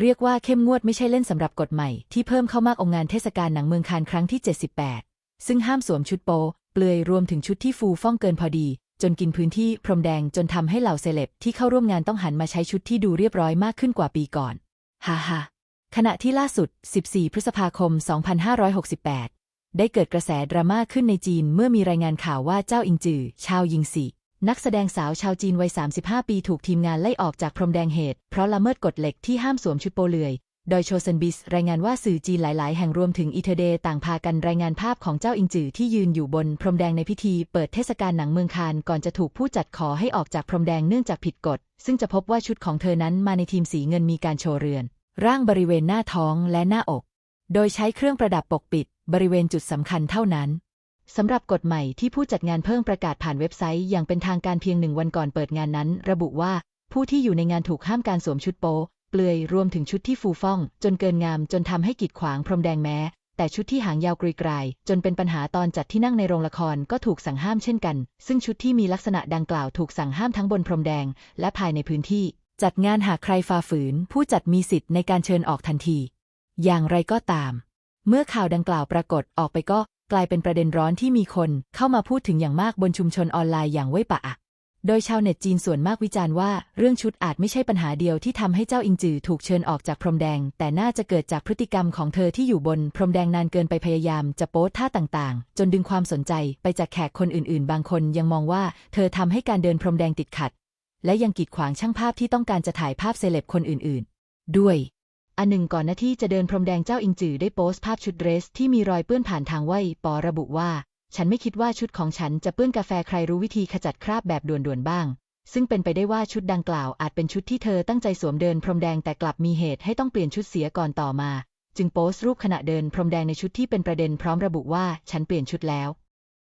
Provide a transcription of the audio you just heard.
เรียกว่าเข้มงวดไม่ใช่เล่นสำหรับกฎใหม่ที่เพิ่มเข้ามากองงานเทศกาลหนังเมืองคานครั้งที่ 78 ซึ่งห้ามสวมชุดโป๊เปลือยรวมถึงชุดที่ฟูฟ่องเกินพอดี จนกินพื้นที่พรมแดงจนทำให้เหล่าเซเลบที่เข้าร่วมงานต้องหันมาใช้ชุดที่ดูเรียบร้อยมากขึ้นกว่าปีก่อนฮ่าฮ่าขณะที่ล่าสุด 14 พฤษภาคม 2568 ได้เกิดกระแสดราม่าขึ้นในจีนเมื่อมีรายงานข่าวว่าเจ้าอิงจือ ชาวยิงสี นักแสดงสาวชาวจีนวัย 35 ปีถูกทีมงานไล่ออกจากพรมแดงเหตุ เพราะละเมิดกฎเหล็กที่ห้ามสวมชุดโปเลื่อย โดยโชเซนบิส รายงานว่าสื่อจีนหลาย ๆ แห่งรวมถึงอีเทเดต่างพากันรายงานภาพของเจ้าอิงจือที่ยืนอยู่บนพรมแดงในพิธี เปิดเทศกาลหนังเมืองคานก่อนจะถูกผู้จัดขอให้ออกจากพรมแดงเนื่องจากผิดกฎ ซึ่งจะพบว่าชุดของเธอนั้นมาในทีมสีเงินมีการโชว์เรือน ร่างบริเวณหน้าท้องและหน้าอก โดยใช้เครื่องประดับปกปิด บริเวณจุดสำคัญเท่านั้น สำหรับกฎใหม่ที่ผู้จัดงานเพิ่งประกาศผ่านเว็บไซต์อย่างเป็นทางการเพียงหนึ่งวันก่อนเปิดงานนั้น ระบุว่าผู้ที่อยู่ในงานถูกห้ามการสวมชุดโป๊เปลือยรวมถึงชุดที่ฟูฟ่อง จนเกินงามจนทำให้กีดขวางพรมแดงแม้ แต่ชุดที่หางยาวกรีกราย จนเป็นปัญหาตอนจัดที่นั่งในโรงละครก็ถูกสั่งห้ามเช่นกัน ซึ่งชุดที่มีลักษณะดังกล่าวถูกสั่งห้ามทั้งบนพรมแดง และภายในพื้นที่ จัดงานหากใครฝ่าฝืน ผู้จัดมีสิทธิ์ในการเชิญออกทันที อย่างไรก็ตาม เมื่อข่าวดังกล่าวปรากฏออกไปก็ กลายเป็นประเด็นร้อนที่มีคนเข้ามาพูดถึงอย่างมากบนชุมชนออนไลน์อย่างเว่ยปะอะโดยชาวเน็ตจีนส่วนมากวิจารณ์ว่า เรื่องชุดอาจไม่ใช่ปัญหาเดียวที่ทำให้เจ้าอิงจือถูกเชิญออกจากพรมแดง แต่น่าจะเกิดจากพฤติกรรมของเธอที่อยู่บนพรมแดงนานเกินไปพยายามจะโป๊ท่าต่างๆ จนดึงความสนใจไปจากแขกคนอื่นๆ บางคนยังมองว่า เธอทำให้การเดินพรมแดงติดขัด และยังกีดขวางช่างภาพที่ต้องการจะถ่ายภาพเซเลบคนอื่นๆ ด้วย อันหนึ่งก่อนหน้าที่จะเดินพรมแดงเจ้าอิงจือได้โพสต์ภาพชุดเดรสที่มีรอยเปื้อนผ่านทางไหวปอระบุว่า ฉันไม่คิดว่าชุดของฉันจะเปื้อนกาแฟใครรู้วิธีขจัดคราบแบบด่วนๆบ้าง ซึ่งเป็นไปได้ว่าชุดดังกล่าวอาจเป็นชุดที่เธอตั้งใจสวมเดินพรมแดงแต่กลับมีเหตุให้ต้องเปลี่ยนชุดเสียก่อนต่อมา จึงโพสต์รูปขณะเดินพรมแดงในชุดที่เป็นประเด็นพร้อมระบุว่าฉันเปลี่ยนชุดแล้ว